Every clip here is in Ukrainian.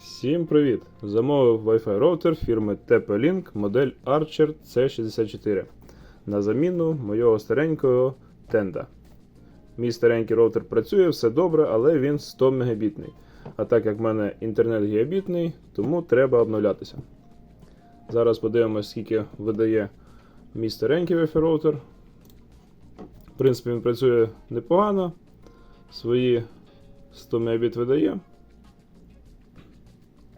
Всім привіт! Замовив Wi-Fi роутер фірми TP-Link модель Archer C64 на заміну моєго старенького Tenda. Мій старенький роутер працює, все добре, але він 100 мегабітний. А так як в мене інтернет гігабітний, тому треба обновлятися. Зараз подивимось, скільки видає мій старенький Wi-Fi роутер. В принципі, він працює непогано. Свої 100 Мбіт видає.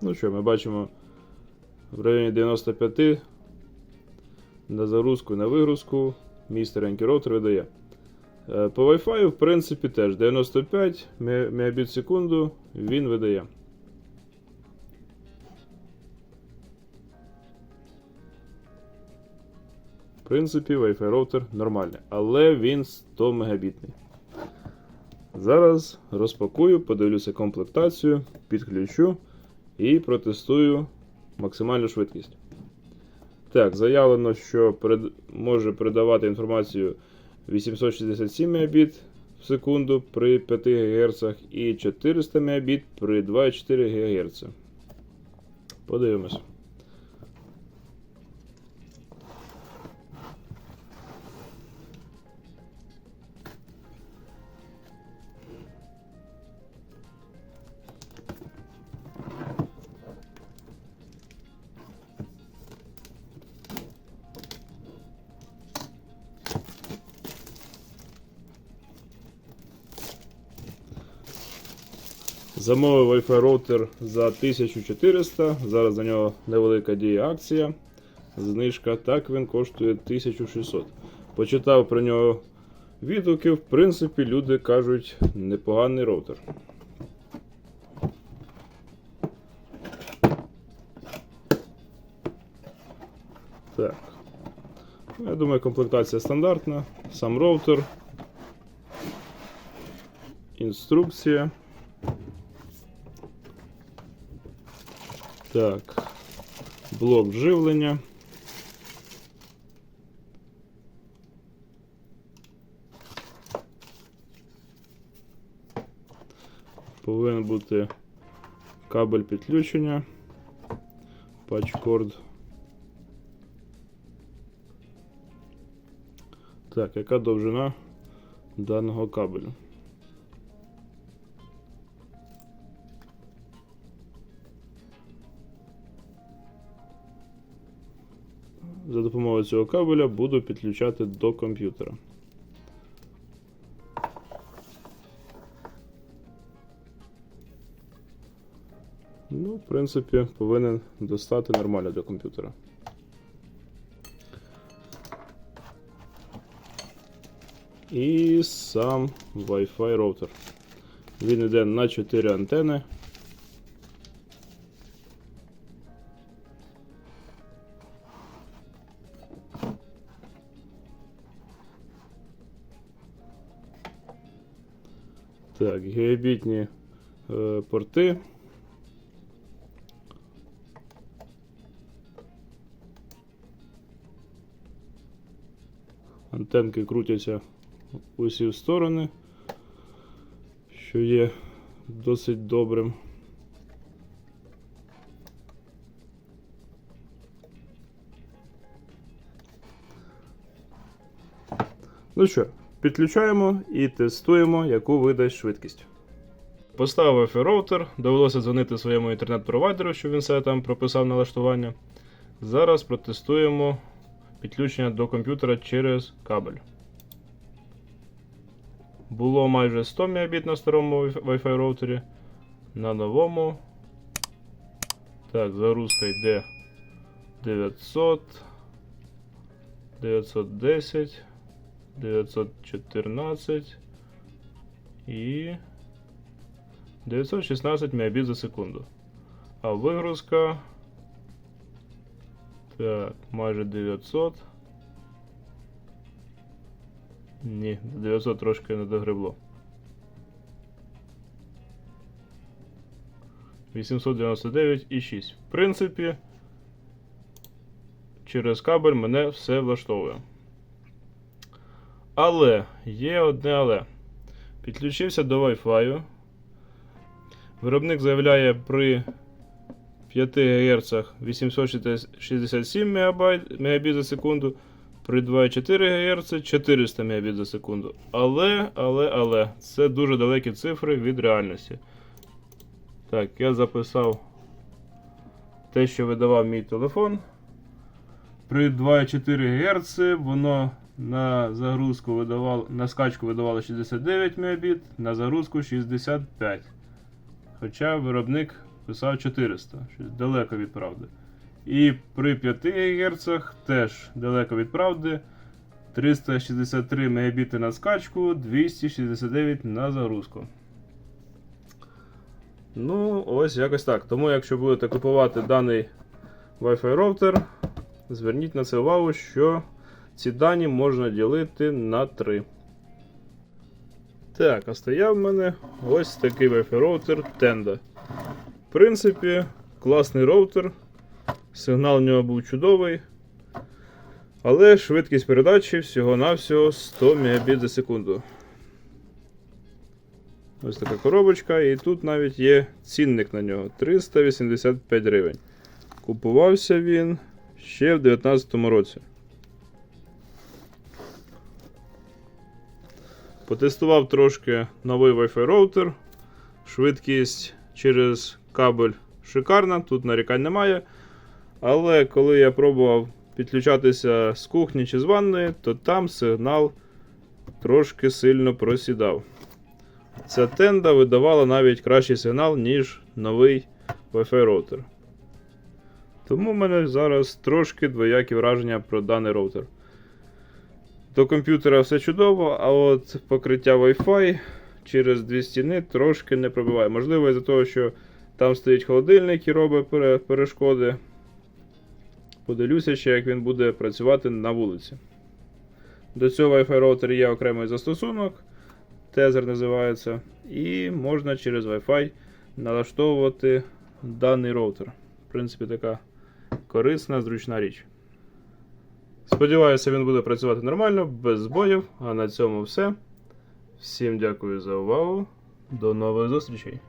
Ну що, ми бачимо в районі 95 на загрузку, на вигрузку. Мій старенький роутер видає. Е, По Wi-Fi, в принципі, теж 95 Мбіт в секунду він видає. В принципі, Wi-Fi роутер нормальний, але він 100 мегабітний. Зараз розпакую, подивлюся комплектацію, підключу і протестую максимальну швидкість. Так, заявлено, що перед... може передавати інформацію 867 Мбіт в секунду при 5 ГГц і 400 Мбіт при 2,4 ГГц. Подивимось. Замовив Wi-Fi роутер за 1400. Зараз за нього невелика діє акція. Знижка. Так він коштує 1600. Почитав про нього відгуки. В принципі, люди кажуть, непоганий роутер. Так. Ну, Я думаю, комплектація стандартна. Сам роутер. Інструкція. Так. Блок живлення. Повинен бути кабель підключення. Патчкорд. Так, яка довжина даного кабелю? Допомогою цього кабеля буду підключати до комп'ютера. Ну, в принципі, повинен достати нормально для комп'ютера. І сам Wi-Fi роутер. Він йде на 4 антени. Так, гігабітні е, порти. Антенки крутяться в усі сторони, що є досить добрим. Ну що, підключаємо і тестуємо, яку видасть швидкість. Поставив роутер, довелося дзвонити своєму інтернет-провайдеру, щоб він все там прописав налаштування. Зараз протестуємо підключення до комп'ютера через кабель. Було майже 100 Мбіт на старому Wi-Fi роутері. На новому. Так, загрузка йде 900, 910, 914 і 916 Мбіт за секунду. А вигрузка. Так, майже 900. Ні, 900 трошки не догребло. 899,6. В принципі, через кабель мене все влаштовує. Але є одне але. Підключився до Wi-Fi. Виробник заявляє при 5 ГГц 867 МБ, Мбіт за секунду, при 2,4 ГГц 400 Мбіт за секунду. Але, але, але, це дуже далекі цифри від реальності. Так, я записав те, що видавав мій телефон. При 2,4 Гц воно на загрузку видавало, на скачку видавало 69 Мбіт, на загрузку 65. Хоча виробник писав 400, щось далеко від правди. І при 5 ГГц теж далеко від правди. 363 Мбіт на скачку, 269 на загрузку. Ну, ось якось так. Тому, якщо будете купувати даний Wi-Fi роутер, зверніть на це увагу, що ці дані можна ділити на 3. Так, а стояв в мене ось такий Wi-Fi роутер Tenda. В принципі, класний роутер. Сигнал в нього був чудовий. Але швидкість передачі всього-навсього 100 Мбіт за секунду. Ось така коробочка, і тут навіть є цінник на нього 385 гривень. Купувався він ще в 2019 році. Потестував трошки новий Wi-Fi роутер. Швидкість через кабель шикарна, тут нарікань немає. Але коли я пробував підключатися з кухні чи з ванної, то там сигнал трошки сильно просідав. Ця тенда видавала навіть кращий сигнал, ніж новий Wi-Fi роутер. Тому в мене зараз трошки двоякі враження про даний роутер. До комп'ютера все чудово, а от покриття Wi-Fi через дві стіни трошки не пробиває. Можливо, із-за того, що там стоїть холодильник і робить перешкоди. Подивлюся ще, як він буде працювати на вулиці. До цього Wi-Fi роутер є окремий застосунок. Тезер називається. І можна через Wi-Fi налаштовувати даний роутер. В принципі, така корисна, зручна річ. Сподіваюся, він буде працювати нормально, без збоїв. А на цьому все. Всім дякую за увагу. До нових зустрічей!